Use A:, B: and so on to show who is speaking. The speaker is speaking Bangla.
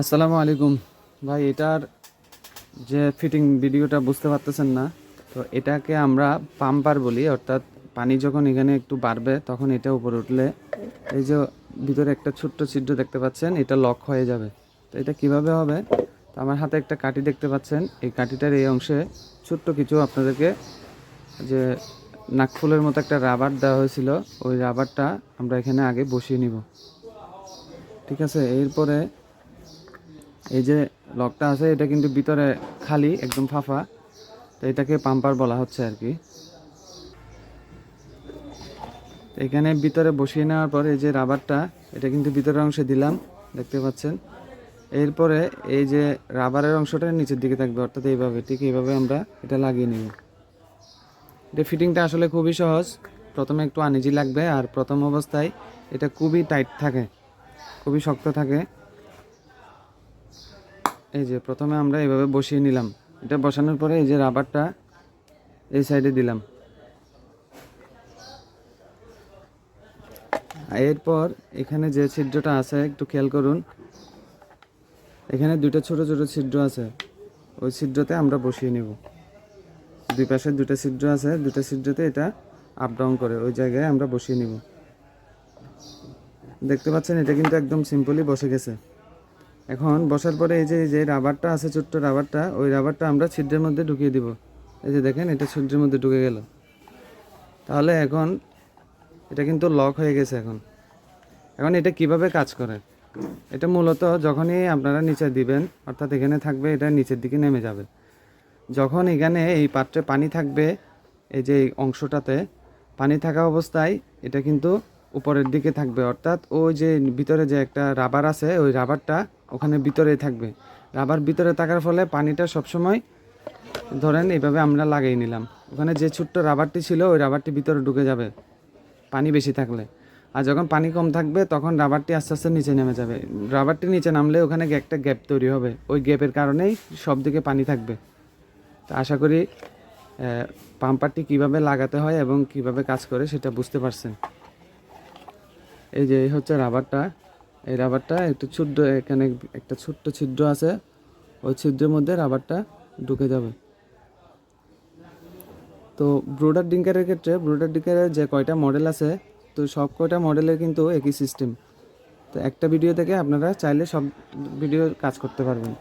A: আসসালামু আলাইকুম। ভাই, এটার যে ফিটিং ভিডিওটা বুঝতে পারতেছেন না, তো এটাকে আমরা পাম্পার বলি, অর্থাৎ পানি যখন এখানে একটু বাড়বে, তখন এটা উপরে উঠলে এই যে ভিতরে একটা ছোট্ট ছিদ্র দেখতে পাচ্ছেন, এটা লক হয়ে যাবে। তো এটা কীভাবে হবে? তো আমার হাতে একটা কাঠি দেখতে পাচ্ছেন, এই কাঠিটার এই অংশে ছোট্ট কিছু আপনাদেরকে যে নাকফুলের মতো একটা রাবার দেওয়া হয়েছিল, ওই রাবারটা আমরা এখানে আগে বসিয়ে নিব। ঠিক আছে? এরপরে এই যে লকটা আছে, এটা কিন্তু ভিতরে খালি, একদম ফাঁপা তো এটাকে পাম্পার বলা হচ্ছে আর কি। এখানে ভিতরে বসিয়ে নেওয়ার পর এই যে রাবারটা, এটা কিন্তু ভিতরের অংশে দিলাম, দেখতে পাচ্ছেন। এরপরে এই যে রাবারের অংশটা নিচের দিকে থাকবে, অর্থাৎ এইভাবে, ঠিক এইভাবে আমরা এটা লাগিয়ে নিব। এটা ফিটিংটা আসলে খুবই সহজ। প্রথমে একটু আনিজি লাগবে, আর প্রথম অবস্থায় এটা খুবই টাইট থাকে, খুবই শক্ত থাকে। এই যে প্রথমে আমরা এইভাবে বসিয়ে নিলাম। এটা বসানোর পরে এই যে রাবারটা এই সাইডে দিলাম। এরপর এখানে যে ছিদ্রটা আছে, একটু খেয়াল করুন। এখানে দুটো ছোট ছোট ছিদ্র আছে। ওই ছিদ্রতে আমরা বসিয়ে নেব। দুই পাশে দুটো ছিদ্র আছে। দুটো ছিদ্রতে এটা আপ ডাউন করে ওই জায়গায় আমরা বসিয়ে নিব। দেখতে পাচ্ছেন, এটা কিন্তু একদম সিম্পলি বসে গেছে। এখন বসার পরে এই যে যে রাবারটা আছে, ছোট্ট রাবারটা, ওই রাবারটা আমরা ছিদ্রের মধ্যে ঢুকিয়ে দিব। এই যে দেখেন, এটা ছিদ্রের মধ্যে ঢুকে গেল। তাহলে এখন এটা কিন্তু লক হয়ে গেছে এখন। এখন এটা কীভাবে কাজ করে? এটা মূলত যখনই আপনারা নিচে দিবেন, অর্থাৎ এখানে থাকবে, এটা নিচের দিকে নেমে যাবে। যখন এখানে এই পাত্রে পানি থাকবে, এই যে অংশটাতে পানি থাকা অবস্থায় এটা কিন্তু উপরের দিকে থাকবে। অর্থাৎ ওই যে ভিতরে যে একটা রাবার আছে, ওই রাবারটা ওখানে ভিতরেই থাকবে। রাবার ভিতরে থাকার ফলে পানিটা সবসময় ধরেন এইভাবে আমরা লাগিয়ে নিলাম। ওখানে যে ছোট্ট রাবারটি ছিল, ওই রাবারটি ভিতরে ঢুকে যাবে পানি বেশি থাকলে। আর যখন পানি কম থাকবে, তখন রাবারটি আস্তে আস্তে নিচে নেমে যাবে। রাবারটি নিচে নামলে ওখানে একটা গ্যাপ তৈরি হবে। ওই গ্যাপের কারণেই সব দিকে পানি থাকবে। তো আশা করি পাম্পারটি কীভাবে লাগাতে হয় এবং কীভাবে কাজ করে সেটা বুঝতে পারছেন। এই যে হচ্ছে রাবারটা। এই রাবারটা একটু ছোট্ট, এখানে একটা ছোট্ট ছিদ্র আছে। ওই ছিদ্রের মধ্যে রাবারটা ঢুকে যাবে। তো ব্রোডার ডিঙ্কারের ক্ষেত্রে, ব্রোডার ডিঙ্কারের যে কয়টা মডেল আছে, তো সব কয়টা মডেলের কিন্তু একই সিস্টেম তো একটা ভিডিও থেকে আপনারা চাইলে সব ভিডিও কাজ করতে পারবেন।